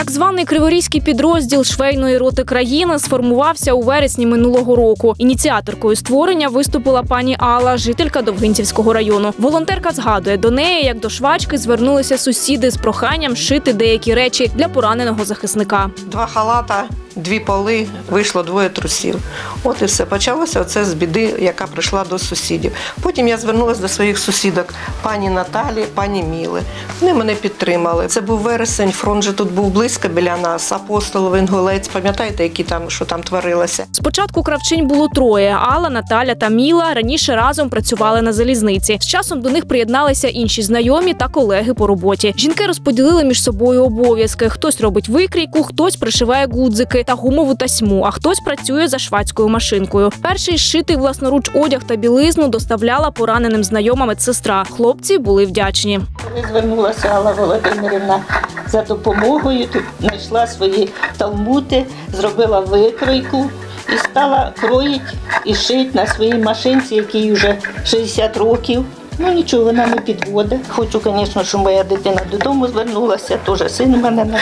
Так званий криворізький підрозділ швейної роти країни сформувався у вересні минулого року. Ініціаторкою створення виступила пані Алла, жителька Довгинцівського району. Волонтерка згадує, до неї, як до швачки, звернулися сусіди з проханням шити деякі речі для пораненого захисника. Два халата, дві поли, вийшло двоє трусів. От і все. Почалося це з біди, яка прийшла до сусідів. Потім я звернулася до своїх сусідок, пані Наталі, пані Міли. Вони мене підтримали. Це був вересень, фронт же тут був близько біля нас. Апостолов, Інгулець, пам'ятаєте, які там що там творилося? Спочатку кравчинь було троє: Алла, Наталя та Міла раніше разом працювали на залізниці. З часом до них приєдналися інші знайомі та колеги по роботі. Жінки розподілили між собою обов'язки. Хтось робить викрійку, хтось пришиває гудзики та гумову тасьму, а хтось працює за швадською машинкою. Перший зшитий власноруч одяг та білизну доставляла пораненим знайома медсестра. Хлопці були вдячні. Коли звернулася Алла Володимирівна за допомогою, тут знайшла свої талмути, зробила викройку і стала кроїть і шити на своїй машинці, якій вже 60 років. Ну нічого, вона не підводить. Хочу, звісно, щоб моя дитина додому звернулася, теж син у мене на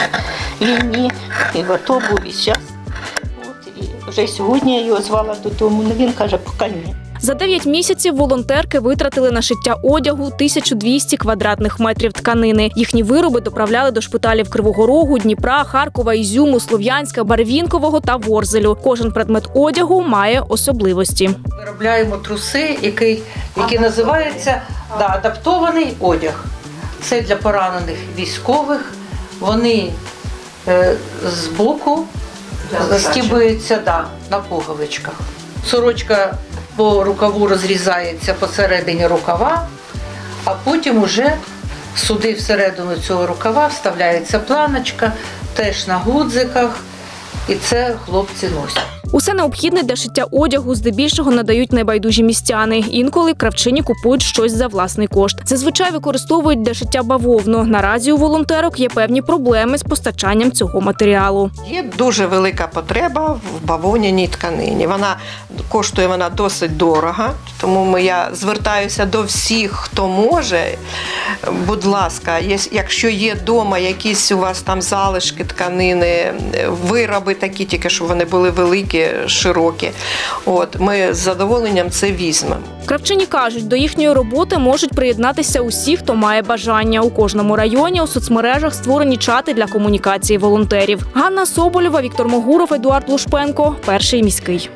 війні, і в АТО був і зараз. От, і вже сьогодні я його звала додому, але він каже, поки ні. За 9 місяців волонтерки витратили на шиття одягу 1200 квадратних метрів тканини. Їхні вироби доправляли до шпиталів Кривого Рогу, Дніпра, Харкова, Ізюму, Слов'янська, Барвінкового та Ворзелю. Кожен предмет одягу має особливості. Виробляємо труси, який, які називаються да, адаптований одяг. Це для поранених військових. Вони е, збоку застібуються да, на пуговичках. Сорочка по рукаву розрізається посередині рукава, а потім уже сюди всередину цього рукава вставляється планочка, теж на гудзиках, і це хлопці носять. Усе необхідне для шиття одягу здебільшого надають небайдужі містяни. Інколи кравчині купують щось за власний кошт. Зазвичай використовують для шиття бавовну. Наразі у волонтерок є певні проблеми з постачанням цього матеріалу. Є дуже велика потреба в бавовняній тканині. Вона коштує вона досить дорого, тому я звертаюся до всіх, хто може. Будь ласка, якщо є вдома якісь у вас там залишки тканини, вироби такі, тільки щоб вони були великі, широкі. От ми з задоволенням це візьмемо. Кравчині кажуть, до їхньої роботи можуть приєднатися усі, хто має бажання. У кожному районі у соцмережах створені чати для комунікації волонтерів. Ганна Соболєва, Віктор Могуров, Едуард Лушпенко. Перший міський.